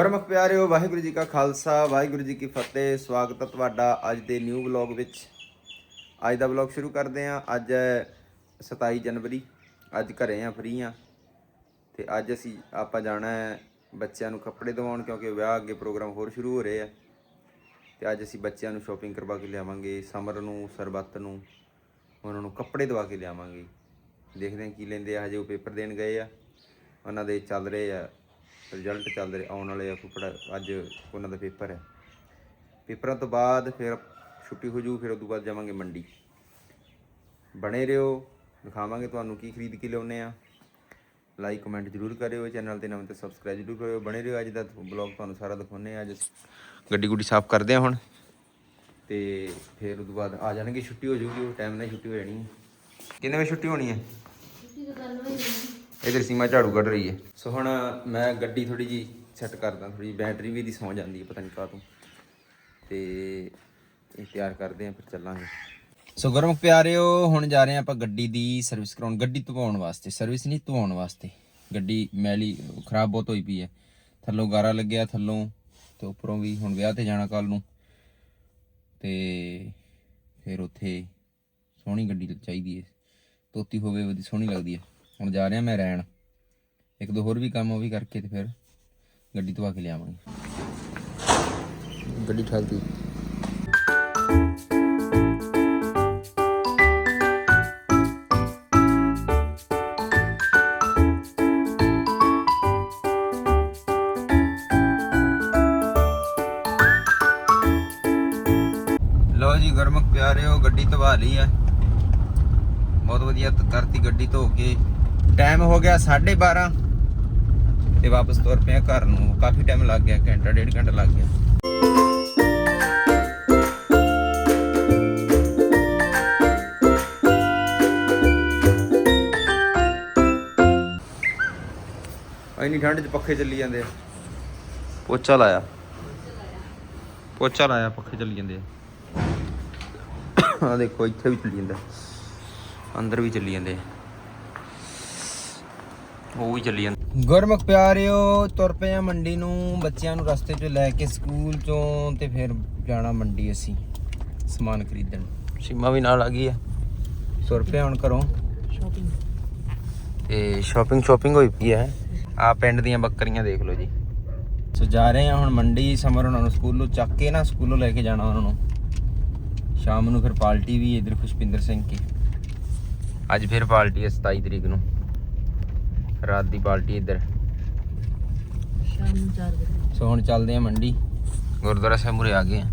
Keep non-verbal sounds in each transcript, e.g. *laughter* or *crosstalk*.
ਗੁਰਮੁਖ ਪਿਆਰਿਓ, ਵਾਹਿਗੁਰੂ ਜੀ ਕਾ ਖਾਲਸਾ, ਵਾਹਿਗੁਰੂ ਜੀ ਕੀ ਫਤਿਹ। ਸਵਾਗਤ ਹੈ ਤੁਹਾਡਾ ਅੱਜ ਦੇ ਨਿਊ ਵਲੌਗ ਵਿੱਚ। ਅੱਜ ਦਾ ਵਲੌਗ ਸ਼ੁਰੂ ਕਰਦੇ ਹਾਂ। ਅੱਜ ਹੈ 27 ਜਨਵਰੀ। ਅੱਜ ਘਰੇ ਆ ਫ੍ਰੀ ਆ ਤੇ ਅੱਜ ਅਸੀਂ, ਆਪਾਂ ਜਾਣਾ ਹੈ ਬੱਚਿਆਂ ਨੂੰ ਕੱਪੜੇ ਦਿਵਾਉਣ ਕਿਉਂਕਿ ਵਿਆਹ ਅੱਗੇ ਪ੍ਰੋਗਰਾਮ ਹੋਰ ਸ਼ੁਰੂ ਹੋ ਰਹੇ ਆ। ਤੇ ਅੱਜ ਅਸੀਂ ਬੱਚਿਆਂ ਨੂੰ ਸ਼ਾਪਿੰਗ ਕਰਵਾ ਕੇ ਲਿਆਵਾਂਗੇ, ਸਮਰ ਨੂੰ, ਸਰਬੱਤ ਨੂੰ। ਉਹਨਾਂ ਨੂੰ ਕੱਪੜੇ ਦਵਾ ਕੇ ਲਿਆਵਾਂਗੇ। ਦੇਖਦੇ ਹਾਂ ਕੀ ਲੈਂਦੇ ਆ। ਹਜੇ ਉਹ ਪੇਪਰ ਦੇਣ ਗਏ ਆ। ਉਹਨਾਂ ਦੇ ਚੱਲ ਰਹੇ ਆ। ਰਿਜ਼ਲਟ ਚੱਲ ਰਹੇ ਆਉਣ ਵਾਲੇ ਆ ਕੋਈ ਪੜ੍ਹਾ ਅੱਜ ਉਹਨਾਂ ਦਾ ਪੇਪਰ ਹੈ। ਪੇਪਰਾਂ ਤੋਂ ਬਾਅਦ ਫਿਰ ਛੁੱਟੀ ਹੋ ਜੂ ਫਿਰ ਉਸ ਤੋਂ ਬਾਅਦ ਜਾਵਾਂਗੇ ਮੰਡੀ। ਬਣੇ ਰਹੋ ਦਿਖਾਵਾਂਗੇ ਤੁਹਾਨੂੰ ਕੀ ਖਰੀਦ ਕੇ ਲਿਆਉਨੇ ਆ ਲਾਈਕ ਕਮੈਂਟ ਜਰੂਰ ਕਰਿਓ ਚੈਨਲ ਤੇ ਨਵੇਂ ਤੇ ਸਬਸਕ੍ਰਾਈਬ ਜਰੂਰ ਕਰਿਓ। ਬਣੇ ਰਹੋ ਅੱਜ ਦਾ ਬਲੌਗ ਤੁਹਾਨੂੰ ਸਾਰਾ ਦਿਖਾਉਨੇ ਆ ਅੱਜ। ਗੱਡੀ ਗੁੱਡੀ ਸਾਫ਼ ਕਰਦੇ ਆ ਹੁਣ। ਤੇ ਫਿਰ ਉਸ ਤੋਂ ਬਾਅਦ ਆ ਜਾਣਗੇ ਛੁੱਟੀ ਹੋ ਜੂਗੀ ਉਹ ਟਾਈਮ ਨਾਲ ਛੁੱਟੀ ਹੋ ਜਾਣੀ ਹੈ। ਕਿੰਨੇ ਵਜੇ ਛੁੱਟੀ ਹੋਣੀ ਹੈ। ਇਧਰ ਸੀਮਾ ਝਾੜੂ ਕੱਢ ਰਹੀ ਹੈ। ਸੋ ਹੁਣ ਮੈਂ ਗੱਡੀ ਥੋੜੀ ਜੀ ਸੈੱਟ ਕਰਦਾ ਥੋੜੀ ਬੈਟਰੀ ਵੀ ਦੀ ਸੌਂ ਜਾਂਦੀ ਹੈ, ਪਤਾ ਨਹੀਂ ਕਾਹਤੋਂ। ਤੇ ਇਹ ਤਿਆਰ ਕਰਦੇ ਆ ਫਿਰ ਚੱਲਾਂਗੇ। ਸੋ ਗਰਮ ਪਿਆਰਿਓ, ਹੁਣ ਜਾ ਰਹੇ ਆ ਆਪਾਂ ਗੱਡੀ ਦੀ ਸਰਵਿਸ ਕਰਾਉਣ। ਗੱਡੀ ਧਵਾਉਣ ਵਾਸਤੇ ਸਰਵਿਸ ਨਹੀਂ ਧਵਾਉਣ ਵਾਸਤੇ। ਗੱਡੀ ਮੈਲੀ ਖਰਾਬ ਬਹੁਤ ਹੋਈ ਪਈ ਹੈ। ਥੱਲੋਂ ਗਾਰਾ ਲੱਗਿਆ, ਥੱਲੋਂ ਤੇ ਉੱਪਰੋਂ ਵੀ ਹੁਣ ਵਿਆਹ ਤੇ ਜਾਣਾ ਕੱਲ ਨੂੰ। ਤੇ ਫਿਰ ਉੱਥੇ ਸੋਹਣੀ ਗੱਡੀ ਚਾਹੀਦੀ ਹੈ। ਤੋਤੀ ਹੋਵੇ ਉਹਦੀ ਸੋਹਣੀ ਲੱਗਦੀ ਹੈ। ਹੁਣ ਜਾ ਰਿਹਾ ਮੈਂ ਰਹਿਣ ਇੱਕ ਦੋ ਹੋਰ ਵੀ ਕੰਮ ਉਹ ਵੀ ਕਰਕੇ ਤੇ ਫਿਰ ਗੱਡੀ ਧਵਾ ਕੇ ਲਿਆਵਾਂਗੇ। ਗੱਡੀ ਠਾਲਦੀ ਲਓ ਜੀ ਗਰਮਕ ਪਿਆਰਿਓ ਗੱਡੀ ਧਵਾ ਲਈ ਹੈ ਬਹੁਤ ਵਧੀਆ ਤ- ਕਰਤੀ ਗੱਡੀ ਧੋ ਕੇ। ਟਾਈਮ ਹੋ ਗਿਆ 12:30 ਤੇ ਵਾਪਸ ਤੁਰ ਪਿਆ ਘਰ ਨੂੰ। ਕਾਫੀ ਟਾਈਮ ਲੱਗ ਗਿਆ, ਘੰਟਾ, ਡੇਢ ਘੰਟਾ ਲੱਗ ਗਿਆ। ਇੰਨੀ ਠੰਡ 'ਚ ਪੱਖੇ ਚੱਲੀ ਜਾਂਦੇ ਆ। ਪੋਚਾ ਲਾਇਆ। ਪੋਚਾ ਲਾਇਆ, ਪੱਖੇ ਚੱਲੀ ਜਾਂਦੇ ਆ। ਆ ਦੇਖੋ, ਇੱਥੇ ਵੀ ਚੱਲੀ ਜਾਂਦਾ। ਅੰਦਰ ਵੀ ਚੱਲੀ ਜਾਂਦੇ ਉਹ ਵੀ ਚੱਲੀ ਜਾਂਦੇ। ਗੁਰਮੁਖ ਪਿਆਰਿਓ ਤੁਰ ਪਏ ਆ ਮੰਡੀ ਨੂੰ ਬੱਚਿਆਂ ਨੂੰ ਰਸਤੇ 'ਚ ਲੈ ਕੇ ਸਕੂਲ 'ਚੋਂ ਤੇ ਫਿਰ ਜਾਣਾ ਮੰਡੀ ਅਸੀਂ ਸਮਾਨ ਖਰੀਦਣ। ਸੀਮਾ ਵੀ ਨਾਲ ਆ ਗਈ ਆ। ਤੁਰ ਪਏ ਹੁਣ ਘਰੋਂ। ਤੇ ਸ਼ਾਪਿੰਗ ਸ਼ਾਪਿੰਗ ਹੋਈ ਪਈ ਹੈ। ਆ ਪਿੰਡ ਦੀਆਂ ਬੱਕਰੀਆਂ ਦੇਖ ਲਓ ਜੀ। ਸੋ ਜਾ ਰਹੇ ਆ ਹੁਣ ਮੰਡੀ ਸਮਰ ਉਹਨਾਂ ਨੂੰ ਸਕੂਲੋਂ ਚੱਕ ਕੇ ਨਾ ਸਕੂਲੋਂ ਲੈ ਕੇ ਜਾਣਾ ਉਹਨਾਂ ਨੂੰ। ਸ਼ਾਮ ਨੂੰ ਫਿਰ ਪਾਰਟੀ ਵੀ ਇਧਰ ਖੁਸ਼ਪਿੰਦਰ ਸਿੰਘ ਕੀ। ਅੱਜ ਫਿਰ ਪਾਰਟੀ ਹੈ 27 ਤਰੀਕ ਨੂੰ। ਰਾਤ ਦੀ ਪਾਰਟੀ ਇੱਧਰ। ਸ਼ਾਮ ਨੂੰ 4 ਵਜੇ। ਸੋ ਹੁਣ ਚੱਲਦੇ ਆ ਮੰਡੀ। ਗੁਰਦੁਆਰਾ ਸਾਹਿਬ ਮੁਰੇ ਆ ਗਏ ਆ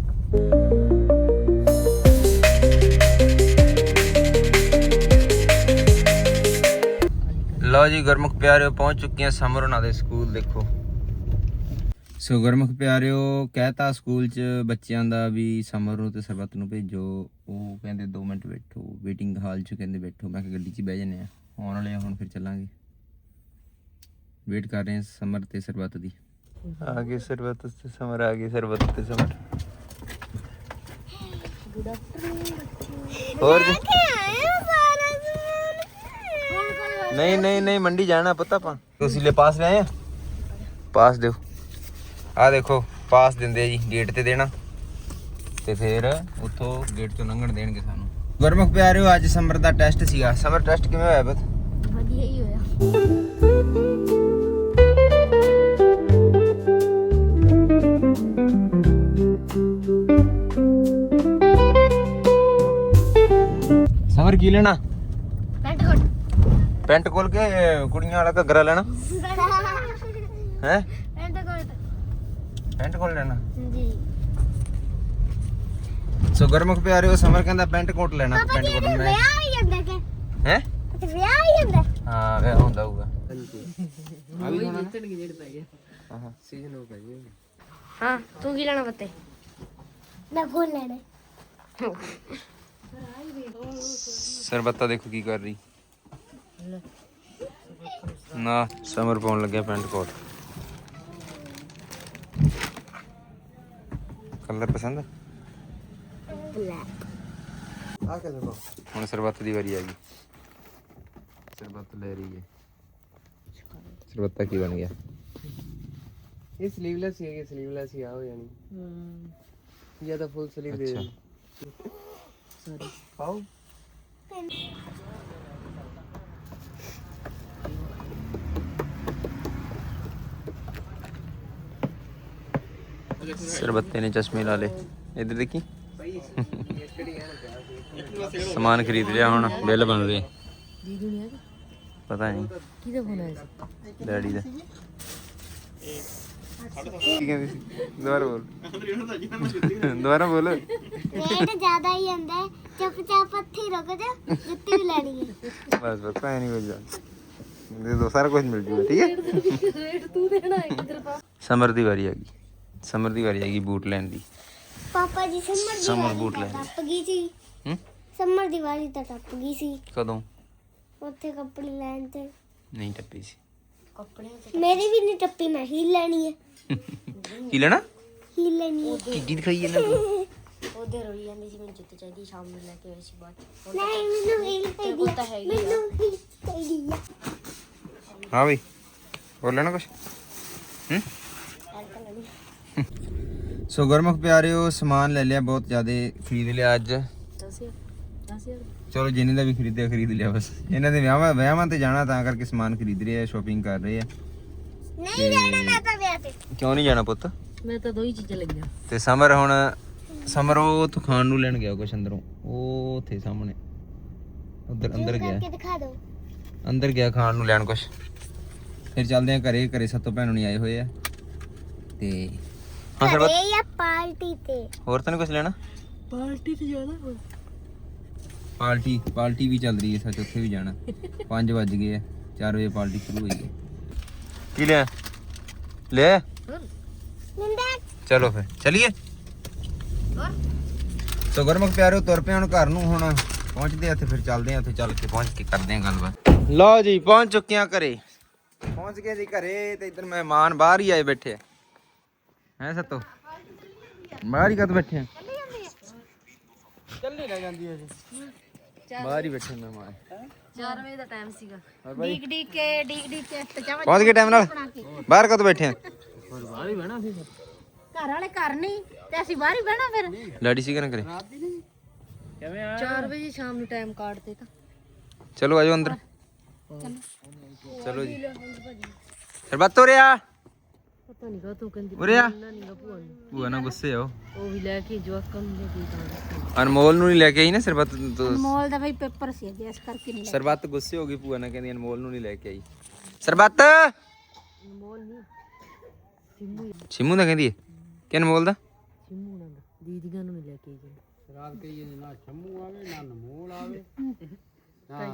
ਲਓ ਜੀ ਗੁਰਮੁਖ ਪਿਆਰਿਓ ਪਹੁੰਚ ਚੁੱਕੇ ਆ ਸਮਰ ਉਹਨਾਂ ਦੇ ਸਕੂਲ ਦੇਖੋ। ਸੋ ਗੁਰਮੁਖ ਪਿਆਰਿਓ ਕਹਿਤਾ ਸਕੂਲ ਚ ਬੱਚਿਆਂ ਦਾ ਵੀ ਸਮਰ ਨੂੰ ਤੇ ਸਰਬਤ ਨੂੰ ਭੇਜੋ। ਉਹ ਕਹਿੰਦੇ 2 ਮਿੰਟ ਬੈਠੋ ਵੇਟਿੰਗ ਹਾਲ ਚ ਕਹਿੰਦੇ ਬੈਠੋ। ਮੈਂ ਕਿ ਗੱਡੀ 'ਚ ਬਹਿ ਜੰਨੇ ਆ ਆਉਣ ਵਾਲੇ ਹੁਣ ਫਿਰ ਚੱਲਾਂਗੇ। ਵੇਟ ਕਰ ਰਹੇ ਹਾਂ ਸਮਰ ਤੇ ਸਰਬਤ ਦੀ। ਆ ਗਏ ਸਰਬਤ ਤੇ ਸਮਰ ਆ ਗਏ ਸਰਬਤ ਤੇ ਸਮਰ। ਹੋਰ ਜੀ? ਨਹੀਂ ਨਹੀਂ ਨਹੀਂ ਮੰਡੀ ਜਾਣਾ ਪੁੱਤ ਆਪਾਂ। ਤੁਸੀਂ ਲੈ ਪਾਸ ਲੈ ਆਏ ਆ? ਪਾਸ ਦਿਓ। ਆ ਦੇਖੋ ਪਾਸ ਦਿੰਦੇ ਜੀ ਗੇਟ ਤੇ ਦੇਣਾ। ਤੇ ਫਿਰ ਉੱਥੋਂ ਗੇਟ ਤੋਂ ਲੰਘਣ ਦੇਣਗੇ ਸਾਨੂੰ। ਗੁਰਮੁਖ ਪਿਆਰਿਓ ਅੱਜ ਸਮਰ ਦਾ ਟੈਸਟ ਸੀਗਾ। ਸਮਰ ਟੈਸਟ ਕਿਵੇਂ ਹੋਇਆ ਬਤ ਵਧੀਆ ਹੀ ਹੋਇਆ। ਸਮਰ ਕੀ ਲੈਣਾ? Pant coat. ਪੈਂਟ ਖੋਲ ਕੇ ਕੁੜੀਆਂ ਵਾਲਾ ਘੱਗਰਾ ਲੈਣਾ? ਹੈ? Pant coat. ਪੈਂਟ ਖੋਲ ਲੈਣਾ? ਜੀ। ਸੋ ਗੁਰਮੁਖ ਪਿਆਰਿਓ ਸਮਰ ਕਹਿੰਦਾ ਪੈਂਟ ਕੋਟ ਲੈਣਾ ਪੈਂਟ ਕੋਟ ਮੈਂ। ਵਿਆਹ ਹੀ ਜਾਂਦਾ ਕਿ? ਹੈ? ਤੇ ਵਿਆਹ ਹੀ ਜਾਂਦਾ? ਹਾਂ ਵੇ ਹੁੰਦਾ ਹੋਊਗਾ। ਆ ਵੀ ਹੋਣਾ ਹਾਂ ਸੀਜ਼ਨ ਹੋ ਗਿਆ ਹਾਂ ਤੂੰ ਕੀ ਲੈਣਾ ਬੱਤੇ ਮੈਂ ਫੋਨ ਲੈਣਾ। *laughs* ਸਰਬੱਤਾ ਦੇਖੋ ਕੀ ਕਰ ਰਹੀ। ਨਾ ਸਮਰ ਪਾਉਣ ਲੱਗਿਆ ਪੈਂਟ ਕੋਟ। ਕਲਰ ਪਸੰਦ? ਬਲੈਕ। ਆ ਕਲਰ ਹੁਣ ਸਰਬੱਤ ਦੀ ਵਾਰੀ ਆ ਗਈ। ਸਰਬੱਤ ਲੈ ਰਹੀ ਹੈ। ਸਰਬੱਤਾ ਕੀ ਬਣ ਗਿਆ? ਇਹ ਸਲੀਵਲੈਸ ਹੀ ਹੈ ਸਲੀਵਲੈਸ ਹੀ ਆ ਹੋ ਜਾਣੀ। ਹੂੰ। ਜਾਂ ਤਾਂ ਫੁੱਲ ਸਲੀਵ ਦੇ ਅੱਛਾ। ਸੌਰੀ ਪਾਓ ਸਰਬੱਤੇ ਨੇ ਚਸ਼ਮੇ ਲਾ ਲਏ ਇੱਧਰ ਦੇਖੀ ਸਮਾਨ ਖਰੀਦ ਲਿਆ ਹੁਣ ਬਿੱਲ ਬਣ ਰਹੇ ਦੀਦੀ ਨਹੀਂ ਆ ਪਤਾ ਨਹੀਂ ਕਿਹਦਾ ਫੋਨ ਆਇਆ ਸੀ ਡੈਡੀ ਦਾ ਕੀ ਕਹਿੰਦੀ ਸੀ। ਦੁਬਾਰਾ ਬੋਲ। ਦੁਬਾਰਾ ਬੋਲ। ਰੇਟ ਜ਼ਿਆਦਾ ਹੀ ਹੁੰਦਾ ਹੈ। ਚੁੱਪ ਚਾਪ ਹੱਥੀ ਰੁਕ ਜਾ ਜੁੱਤੀ ਵੀ ਲੈਣੀ ਹੈ। ਬਸ ਬਸ ਪੈ ਨਹੀਂ ਕੁਝ ਦੇ ਦੋ ਸਾਰਾ ਕੁਝ ਮਿਲ ਜੂਗਾ ਠੀਕ ਹੈ? ਰੇਟ ਤੂੰ ਦੇਣਾ ਹੈ ਕਿਧਰ ਪਾ ਸਮਰ ਦੀ ਵਾਰੀ ਆ ਗਈ। ਸਮਰ ਦੀ ਵਾਰੀ ਆ ਗਈ ਬੂਟ ਲੈਣ ਦੀ। ਪਾਪਾ ਜੀ ਸਮਰ ਦੀ boot ਤਾਂ ਲੈ। ਟੱਪ ਗਈ ਸੀ। ਹੂੰ? ਸਮਰ ਦੀ ਵਾਲੀ ਤਾਂ ਟੱਪ ਗਈ ਸੀ। ਕਦੋਂ? ਉੱਥੇ ਕੱਪੜੇ ਲੈਣ ਤੇ। ਨਹੀਂ ਟੱਪੀ ਸੀ। ਕੱਪੜੇ ਮੇਰੀ ਵੀ ਨਹੀਂ ਟੱਪੀ ਮੈਂ ਹੀ ਲੈਣੀ ਹੈ। ਕੀ ਲੈਣਾ? ਲੈਣੀ ਕਿੱਡੀ ਦਿਖਾਈ ਇਹਨਾਂ ਨੂੰ ਉਹਦੇ ਰੋਈ ਜਾਂਦੀ ਸੀ ਮੈਨੂੰ ਜੁੱਤੀ ਚਾਹੀਦੀ ਸ਼ਾਮ ਨੂੰ ਲੈ ਕੇ ਆਈ ਸੀ ਬਾਅਦ ਨਹੀਂ ਮੈਨੂੰ ਹੀ ਚਾਹੀਦੀ ਕੋਲ ਹੈ। ਤਾਂ ਹੈਗੀ ਆ। ਮੈਨੂੰ ਹੀ ਚਾਹੀਦੀ ਹੈ। ਹਾਂ ਬਈ ਲੈਣਾ ਕੁਛ? ਹੂੰ? ਸੋ ਗੁਰਮੁਖ ਪਿਆਰਿਓ ਸਮਾਨ ਲੈ ਲਿਆ ਬਹੁਤ ਜ਼ਿਆਦਾ ਖਰੀਦ ਲਿਆ ਅੱਜ। ਚਲੋ ਜਿੰਨੇ ਦਾ ਵੀ ਖਰੀਦਿਆ ਖਰੀਦ ਲਿਆ ਬਸ। ਇਹਨਾਂ ਦੇ ਵਿਆਹਾਂ ਵਿਆਹਾਂ ਤੇ ਜਾਣਾ ਤਾਂ ਕਰਕੇ ਸਮਾਨ ਖਰੀਦ ਰਹੇ ਆ ਸ਼ਾਪਿੰਗ ਕਰ ਰਹੇ ਆ। ਨਹੀਂ ਜਾਣਾ ਮੈਂ ਤਾਂ ਵਿਆਹ ਤੇ। ਕਿਉਂ ਨਹੀਂ ਜਾਣਾ ਪੁੱਤ? ਮੈਂ ਤਾਂ ਦੋ ਹੀ ਚੀਜ਼ਾਂ ਲਈਆਂ ਤੇ ਸਮਰ ਹੁਣ ਸਮਰ ਉਹ ਤੋਂ ਖਾਣ ਨੂੰ ਲੈਣ ਗਿਆ ਕੁਛ ਅੰਦਰੋਂ। ਉਹ ਉੱਥੇ ਸਾਹਮਣੇ। ਉਧਰ ਅੰਦਰ ਗਿਆ। ਕਰਕੇ ਦਿਖਾ ਦਿਓ। ਅੰਦਰ ਗਿਆ ਖਾਣ ਨੂੰ ਲੈਣ ਕੁਛ। ਫਿਰ ਚੱਲਦੇ ਆ ਘਰੇ ਘਰੇ ਸੱਤੋਂ ਭੈਣੋਂ ਨਹੀਂ ਆਏ ਹੋਏ ਆ। ਤੇ ਹਾਂ ਸਰਬਤ ਘਰੇ ਜਾਂ ਪਾਰਟੀ ਤੇ। ਹੋਰ ਤਾਂ ਨਹੀਂ ਕੁਛ ਲੈਣਾ? ਪਾਰਟੀ ਤੇ ਜਾਣਾ ਪਾਰਟੀ ਪਾਰਟੀ ਵੀ ਚੱਲ ਰਹੀ ਹੈ ਸੱਚ ਉੱਥੇ ਵੀ ਜਾਣਾ। 5 ਵੱਜ ਗਏ ਆ। 4 ਵਜੇ ਪਾਰਟੀ ਸ਼ੁਰੂ ਹੋਈ ਹੈ। ਕੀ ਲਿਆ? ਲੈ ਨਿੰਦਾ ਚਲੋ ਫਿਰ ਚਲਿਏ? ਸੋ ਗੁਰਮੁਖ ਪਿਆਰਿਓ ਤੁਰ ਪਏ ਹੁਣ ਘਰ ਨੂੰ ਹੁਣ ਪਹੁੰਚਦੇ ਆ ਤੇ ਫਿਰ ਚੱਲਦੇ ਆ ਉੱਥੇ ਚੱਲ ਕੇ ਪਹੁੰਚ ਕੇ ਕਰਦੇ ਆ ਗੱਲਬਾਤ। ਲਓ ਜੀ ਪਹੁੰਚ ਚੁੱਕੇ ਆ ਘਰੇ। ਪਹੁੰਚ ਗਏ ਜੀ ਘਰੇ ਤੇ ਇਧਰ ਮਹਿਮਾਨ ਬਾਹਰ ਹੀ ਆਏ ਬੈਠੇ ਆ। ਹੈ ਸੱਤੋ? ਬਾਹਰ ਹੀ ਕਦ ਬੈਠੇ ਆ? ਚੱਲੀ ਜਾਂਦੀ ਹੈ ਜੀ। ਬਾਹਰ ਹੀ ਬੈਠੇ ਮਹਿਮਾਨ 4 ਵਜੇ ਦਾ ਟਾਈਮ ਸੀਗਾ। ਹੋਰ ਡੀਕ ਡੀਕ ਕੇ ਡੀਕ ਡੀਕ ਕੇ ਪਜਾਮਾ ਪਹੁੰਚ ਗਏ ਟਾਈਮ ਨਾਲ? ਬਾਹਰ ਕਦ ਬੈਠੇ ਆ? ਘਰ ਵਾਲੇ ਘਰ ਨਹੀਂ ਤੇ ਅਸੀਂ ਬਾਹਰ ਹੀ ਬਹਿਣਾ ਫਿਰ। ਲਾਡੀ ਸੀ ਨਾ ਕਰੇ 4 ਵਜੇ ਸ਼ਾਮ ਨੂੰ ਟਾਈਮ ਕਾਟਦੇ ਤਾਂ ਚਲੋ ਆਜੋ ਅੰਦਰ। ਚਲੋ। ਜੀ। ਸਰਬੱਤ ਉਰੇ ਆ ਪਤਾ ਨਹੀਂ ਕਾ ਤੂੰ ਕਹਿੰਦੀ ਉਰੇ ਆ। ਨਾ ਨਹੀਂ ਭੂਆ ਨੂੰ। ਭੂਆ ਨਾਲ ਗੁੱਸੇ ਹੋ ਉਹ। ਵੀ ਲੈ ਕੇ ਜਵਾਕਾਂ ਨੂੰ ਲੈ ਕੇ ਤਾਂ ਅਨਮੋਲ ਨੂੰ ਨਹੀਂ ਲੈ ਕੇ ਆਈ ਨਾ ਸਰਬੱਤ ਤੋਂ ਮੋਲ ਦਾ ਬਈ ਪੇਪਰ ਸੀ ਅੱਜ ਇਸ ਕਰਕੇ ਨਹੀਂ ਸਰਬੱਤ ਗੁੱਸੇ ਹੋ ਗਈ ਭੂਆ ਨਾਲ ਕਹਿੰਦੀ ਅਨਮੋਲ ਨੂੰ ਨਹੀਂ ਲੈ ਕੇ ਆਈ। ਸਰਬੱਤ! ਮੋਲ ਨਹੀਂ ਸਿੰਮੂ ਸ਼ਿਮੂ ਦਾ ਕਹਿੰਦੀ ਹੈ ਕਿ ਅਨਮੋਲ ਦਾ? ਸਿੰਮੂ ਨਾਲ ਦੀਦੀਆਂ ਨੂੰ ਨਹੀਂ ਲੈ ਕੇ ਗਏ ਰਾਤ ਕਹੀਏ ਨਾ ਸ਼ੰਮੂ ਆਵੇ ਨਾ ਨਮੋਲ ਆਵੇ। *laughs* ਹਾਂ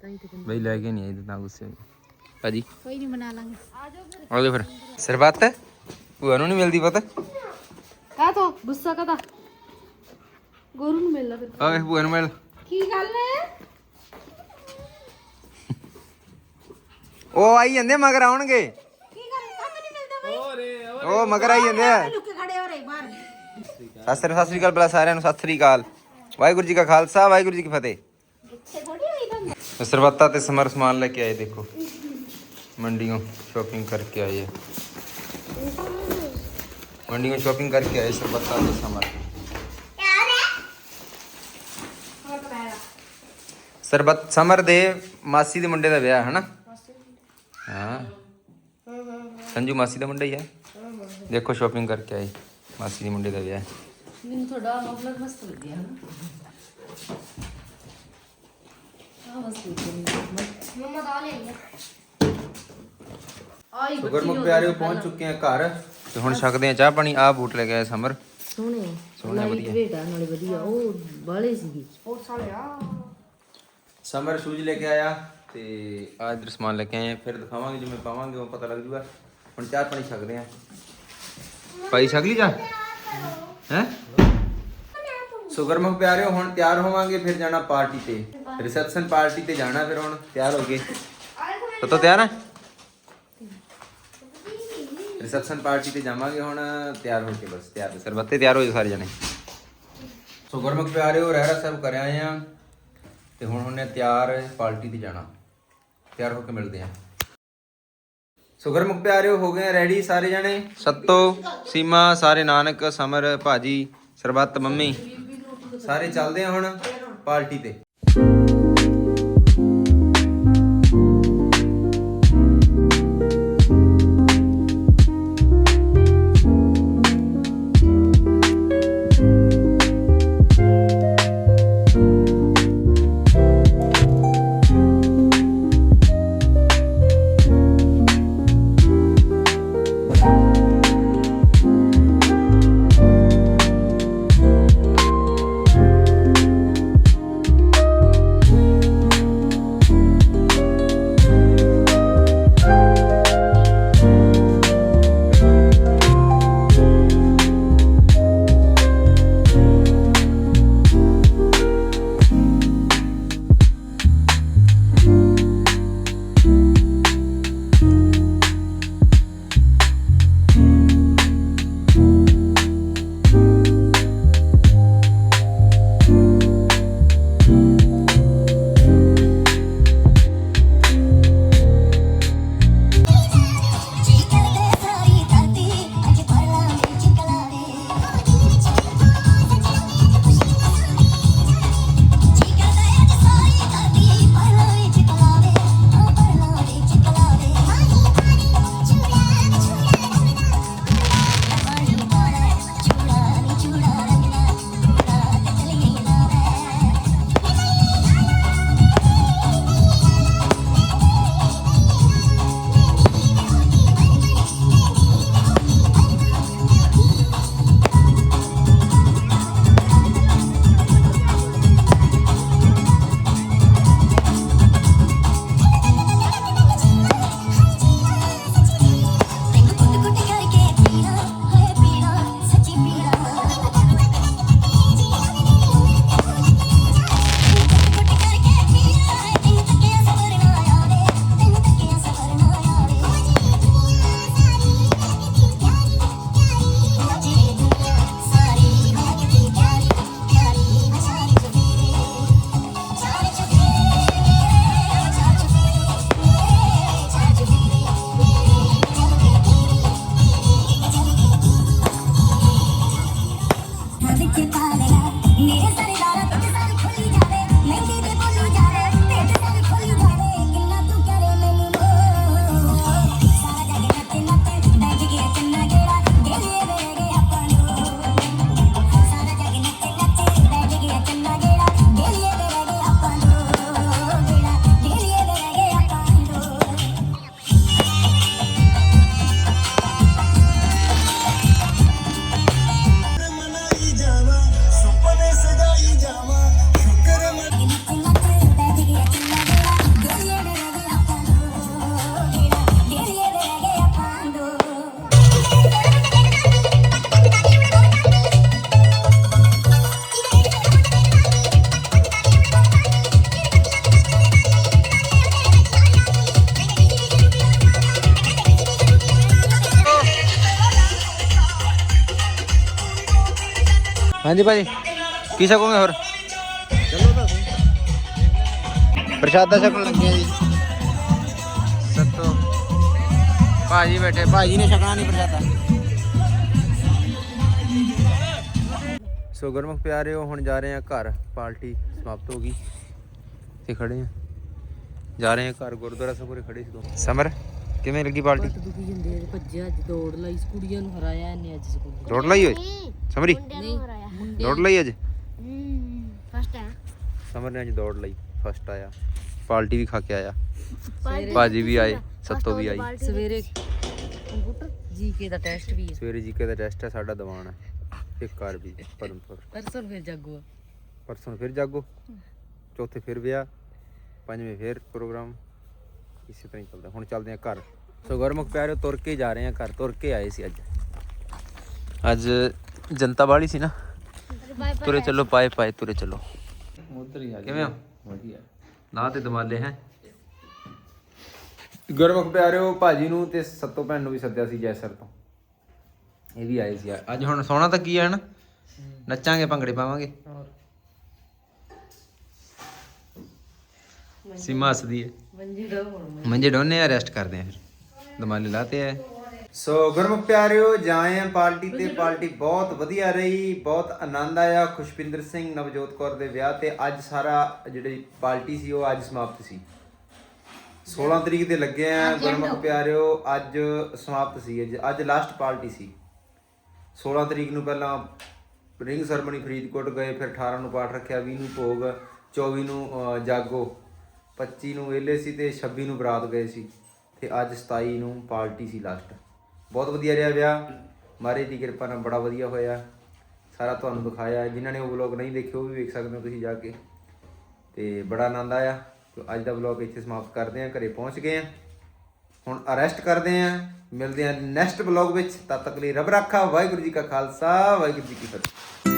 ਤਾਂ ਹੀ ਤੇ ਕਹਿੰਦੀ ਬਈ ਲੈ ਕੇ ਨਹੀਂ ਆਈ ਤਾਂ ਗੁੱਸੇ ਹੋ ਗਈ। ਭਾਜੀ। ਕੋਈ ਨਹੀਂ ਬਣਾ ਲਾਂਗੇ। ਆ ਜਾਓ ਫਿਰ। ਸਰਬੱਤ ਭੂਆ ਨੂੰ ਨਹੀਂ ਮਿਲਦੀ ਪਤਾ? ਕਾ ਤੋ ਗੁੱਸਾ ਕਦਾ ਗੋਰੂ ਨੂੰ ਮਿਲ ਲਾ ਫਿਰ। ਆਏ ਭੂਆ ਨੂੰ ਮਿਲ। ਕੀ ਗੱਲ ਹੈ? ਉਹ ਆਈ ਜਾਂਦੇ ਮਗਰ ਆਉਣਗੇ। ਕੀ ਗੱਲ? ਕੰਮ ਨਹੀਂ ਮਿਲਦਾ ਬਈ। ਉਹ ਮਗਰ ਆਈ ਜਾਂਦੇ ਆ। ਲੁੱਕ ਕੇ ਖੜੇ ਹੋ ਰਹੇ ਬਾਹਰ। ਸਤਿ ਸ੍ਰੀ ਸਤਿ ਸ੍ਰੀ ਅਕਾਲ ਬਲਾ ਸਾਰਿਆਂ ਨੂੰ ਸਤਿ ਸ੍ਰੀ ਅਕਾਲ। ਵਾਹਿਗੁਰੂ ਜੀ ਕਾ ਖਾਲਸਾ ਵਾਹਿਗੁਰੂ ਜੀ ਕੀ ਫਤਿਹ। ਇੱਥੇ ਥੋੜੀ ਹੋਈ ਤਾਂ ਸਰਬੱਤਾ ਤੇ ਸਮਰ ਸਮਾਨ ਲੈ ਕੇ ਆਏ ਦੇਖੋ। ਮੰਡੀੋਂ ਸ਼ਾਪਿੰਗ ਕਰਕੇ ਆਏ ਆ। ਮੰਡੀੋਂ ਸ਼ਾਪਿੰਗ ਕਰਕੇ ਆਏ ਸਰਬੱਤਾ ਤੇ ਸਮਰ ਯਾਰ ਹੈ ਹੋਰ ਪਾਇਆ ਸਰਬੱਤ ਸਮਰ ਦੇ ਮਾਸੀ ਦੇ ਮੁੰਡੇ ਦਾ ਵਿਆਹ ਹੈ ਨਾ ਹਾਂ। ਸੰਜੂ ਮਾਸੀ ਦਾ ਮੁੰਡਾ ਹੀ ਹੈ ਦੇਖੋ ਸ਼ਾਪਿੰਗ ਕਰਕੇ ਆਏ ਮਾਸੀ ਦੇ ਮੁੰਡੇ ਦਾ ਵਿਆਹ। ਹੈ। ਮੈਨੂੰ ਤੁਹਾਡਾ ਮਤਲਬ ਮਸਤ ਲੱਗਿਆ ਹਨਾ? ਆ ਮਸਤ ਲੱਗਿਆ ਮੰਮਾ ਦਾ ਲੈ ਆਈ ਆਈ ਸੋ ਗੁਰਮੁਖ ਪਿਆਰਿਓ ਪਹੁੰਚ ਚੁੱਕੇ ਆ ਘਰ। ਤੇ ਹੁਣ ਛਕਦੇ ਆ ਚਾਹ ਪਾਣੀ ਆ ਬੂਟ ਲੈ ਕੇ ਆਏ ਸਮਰ। ਸੋਹਣੇ ਸੋਹਣੇ, ਵਧੀਆ। ਵੇਟ ਨਾਲੇ ਵਧੀਆ ਉਹ ਬਾਲੇ ਸੀਗੀ। ਸਪੋਰਟਸ ਵਾਲੇ ਆ। ਸਮਰ ਸ਼ੂਜ਼ ਲੈ ਕੇ ਆਇਆ ਤੇ ਆ ਇਧਰ ਸਮਾਨ ਲੈ ਕੇ ਆਏ। ਫਿਰ ਦਿਖਾਵਾਂਗੇ ਜਿਵੇਂ ਪਾਵਾਂਗੇ ਉਹ ਪਤਾ ਲੱਗ ਜੂਗਾ ਹੁਣ ਚਾਹ ਪਾਣੀ ਛਕਦੇ ਆ। ਭਾਈ ਛਕ ਲਈ ਚਾਹ? ਹੈ? ਸੋ ਗੁਰਮੁਖ ਪਿਆਰਿਓ ਹੁਣ ਤਿਆਰ ਹੋਵਾਂਗੇ ਫਿਰ ਜਾਣਾ ਪਾਰਟੀ ਤੇ। ਰਿਸੈਪਸ਼ਨ ਪਾਰਟੀ ਤੇ ਜਾਣਾ ਫਿਰ ਹੁਣ ਤਿਆਰ ਹੋ ਗਏ ਤੋ ਤਿਆਰ ਹੈ? ਰਿਸੈਪਸ਼ਨ ਪਾਰਟੀ ਤੇ ਜਾਵਾਂਗੇ ਹੁਣ ਤਿਆਰ ਹੋ ਕੇ ਬਸ ਤਿਆਰ ਸਰਬੱਤੇ ਤਿਆਰ ਹੋ ਜਾਓ ਸਾਰੇ ਜਣੇ। ਸੋ ਗੁਰਮੁਖ ਪਿਆਰਿਓ ਰਹਿਰਾ ਸਾਹਿਬ ਕਰ ਆਏ ਆ। ਤੇ ਹੁਣ ਉਹਨੇ ਤਿਆਰ ਪਾਰਟੀ ਤੇ ਜਾਣਾ। ਤਿਆਰ ਹੋ ਕੇ ਮਿਲਦੇ ਆ। ਸੁਗਰਮੁਖ ਪਿਆਰਿਓ ਹੋ ਗਏ ਰੈਡੀ ਸਾਰੇ ਜਣੇ? ਸੱਤੋ ਸੀਮਾ ਸਾਰੇ ਨਾਨਕ ਸਮਰ ਭਾਜੀ ਸਰਬੱਤ ਮੰਮੀ। ਸਾਰੇ ਚੱਲਦੇ ਆ ਹੁਣ ਪਾਰਟੀ ਤੇ। ਹਾਂਜੀ ਭਾਜੀ। ਕੀ ਸਕੋਗੇ ਹੋਰ? ਚਲੋ ਤਾਂ ਪ੍ਰਸ਼ਾਦਾ ਛਕਣ ਲੱਗੇ ਆ ਜੀ। ਸੱਤੋ ਭਾਜੀ ਬੈਠੇ, ਭਾਜੀ ਨੇ ਛਕਣਾ ਨਹੀਂ ਪ੍ਰਸ਼ਾਦਾ। ਸੋ ਗੁਰਮੁਖ ਪਿਆਰਿਓ, ਹੁਣ ਜਾ ਰਹੇ ਆ ਘਰ ਪਾਰਟੀ ਸਮਾਪਤ ਹੋ ਗਈ। ਤੇ ਖੜੇ ਆ ਜਾ ਰਹੇ ਆ ਘਰ, ਗੁਰਦੁਆਰਾ ਸਾਹਿਬ ਕੋਲ ਖੜੇ ਸੀ ਦੋ। ਸਮਰ? ਕਿਵੇਂ ਲੱਗੀ ਪਾਰਟੀ? ਦੁਖੀ ਜਾਂਦੇ ਆ, ਭੱਜਿਆ ਅੱਜ ਦੌੜ ਲਈ ਕੁੜੀਆਂ ਨੂੰ ਹਰਾਇਆ ਇਹਨੇ ਅੱਜ ਸਕੂਲ ਦੌੜ ਲਈ ਹੋਈ ਸਮਰੀ? ਮੁੰਡਿਆਂ ਨੂੰ ਹਰਾਇਆ। ਦੌੜ ਲਈ ਅੱਜ? ਹੂੰ ਫਸਟ ਹੈ ਸਮਰ ਨੇ ਅੱਜ ਦੌੜ ਲਈ ਫਸਟ ਆਇਆ। ਪਾਰਟੀ ਵੀ ਖਾ ਕੇ ਆਇਆ। ਪਾਰਟੀ ਭਾਜੀ ਵੀ ਆਏ ਸੱਤੋ ਵੀ ਆਈ। ਸਵੇਰੇ ਕੰਪਿਊਟਰ ਜੀਕੇ ਦਾ ਟੈਸਟ ਵੀ ਹੈ। ਸਵੇਰੇ ਜੀਕੇ ਦਾ ਟੈਸਟ ਹੈ ਸਾਡਾ ਦੀਵਾਨ ਹੈ ਇੱਕ ਕਾਰ ਵੀ ਪਰਮਪੁਰ ਪਰਸੋਂ ਫਿਰ ਜਾਗੋ ਆ। ਪਰਸੋਂ ਫਿਰ ਜਾਗੋ ਚੌਥੇ ਫਿਰ ਵਿਆਹ ਪੰਜਵੇਂ ਫਿਰ ਪ੍ਰੋਗਰਾਮ। ਇਸੇ ਤਰ੍ਹਾਂ ਹੀ ਚੱਲਦਾ। ਹੁਣ ਚੱਲਦੇ ਆ ਘਰ। ਸੋ ਗੁਰਮੁਖ ਪਿਆਰਿਓ ਤੁਰ ਕੇ ਜਾ ਰਹੇ ਆ ਘਰ। ਤੁਰ ਕੇ ਆਏ ਸੀ ਅੱਜ। ਅੱਜ ਜਨਤਾ ਵਾਲੀ ਸੀ ਨਾ। ਤੁਰੇ ਚੱਲੋ ਪਾਏ ਪਾਏ ਤੁਰੇ ਚੱਲੋ। ਕਿਵੇਂ ਹੋ? ਵਧੀਆ। ਨਾ ਤੇ ਦਮਾਲੇ ਹੈ। ਗੁਰਮੁਖ ਪਿਆਰਿਓ ਭਾਜੀ ਨੂੰ ਤੇ ਸੱਤੋ ਭੈਣ ਨੂੰ ਵੀ ਸੱਦਿਆ ਸੀ ਜੈਸਰ ਤੋਂ। ਇਹ ਵੀ ਆਏ ਸੀ। ਅੱਜ ਹੁਣ ਸੋਣਾ ਤਾਂ ਕੀ ਹੈ ਨਾ ਨੱਚਾਂਗੇ ਭੰਗੜੇ ਪਾਵਾਂਗੇ। ਸੀਮਾ ਹੱਸਦੀ ਹੈ। ਮੰਜੀ ਡੋ ਹੁਣ ਮੰਜੇ। ਡੋਨੇ ਆ ਰੈਸਟ ਕਰਦੇ ਆ ਫਿਰ। ਦਮਾਲੇ ਲਾਤੇ ਹੈ ਸੋ ਗੁਰਮੁਖ ਪਿਆਰਿਓ ਜਾਏ ਆ ਪਾਰਟੀ ਤੇ ਪਾਰਟੀ ਬਹੁਤ ਵਧੀਆ ਰਹੀ ਬਹੁਤ ਆਨੰਦ ਆਇਆ। ਖੁਸ਼ਪਿੰਦਰ ਸਿੰਘ ਨਵਜੋਤ ਕੌਰ ਦੇ ਵਿਆਹ ਤੇ ਅੱਜ ਸਾਰਾ ਜਿਹੜੀ ਪਾਰਟੀ ਸੀ ਉਹ ਅੱਜ ਸਮਾਪਤ ਸੀ। 16 ਤਰੀਕ ਤੇ ਲੱਗੇ ਆ ਗੁਰਮੁਖ ਪਿਆਰਿਓ ਅੱਜ ਸਮਾਪਤ ਸੀ ਅੱਜ- ਅੱਜ ਲਾਸਟ ਪਾਰਟੀ ਸੀ। 16 ਤਰੀਕ ਨੂੰ ਪਹਿਲਾਂ ਰਿੰਗ ਸਰਮਨੀ ਫਰੀਦਕੋਟ ਗਏ ਫਿਰ 18 ਨੂੰ ਪਾਠ ਰੱਖਿਆ 20 ਨੂੰ ਭੋਗ 24 ਨੂੰ ਜਾਗੋ। 25 ਨੂੰ ਵਿਹਲੇ ਸੀ ਤੇ 26 ਨੂੰ ਬਰਾਤ ਗਏ ਸੀ ਤੇ ਅੱਜ 27 ਨੂੰ ਪਾਰਟੀ ਸੀ ਲਾਸਟ ਬਹੁਤ ਵਧੀਆ ਰਿਹਾ ਵਿਆਹ। ਮਹਾਰਾਜ ਦੀ ਕਿਰਪਾ ਨਾਲ ਬੜਾ ਵਧੀਆ ਹੋਇਆ। ਸਾਰਾ ਤੁਹਾਨੂੰ ਦਿਖਾਇਆ। ਜਿਨ੍ਹਾਂ ਨੇ ਉਹ ਵਲੌਗ ਨਹੀਂ ਦੇਖੇ, ਉਹ ਵੀ ਵੇਖ ਸਕਦੇ ਹੋ ਤੁਸੀਂ ਜਾ ਕੇ। ਤੇ ਬੜਾ ਆਨੰਦ ਆਇਆ। ਤੇ ਅੱਜ ਦਾ ਵਲੌਗ ਇੱਥੇ ਸਮਾਪਤ ਕਰਦੇ ਹਾਂ। ਘਰੇ ਪਹੁੰਚ ਗਏ ਹਾਂ। ਹੁਣ ਅਰੈਸਟ ਕਰਦੇ ਹਾਂ। ਮਿਲਦੇ ਹਾਂ ਨੈਕਸਟ ਵਲੌਗ ਵਿੱਚ। ਤਦ ਤੱਕ ਲਈ ਰੱਬ ਰਾਖਾ। ਵਾਹਿਗੁਰੂ ਜੀ ਕਾ ਖਾਲਸਾ। ਵਾਹਿਗੁਰੂ ਜੀ ਕੀ ਫਤਿਹ।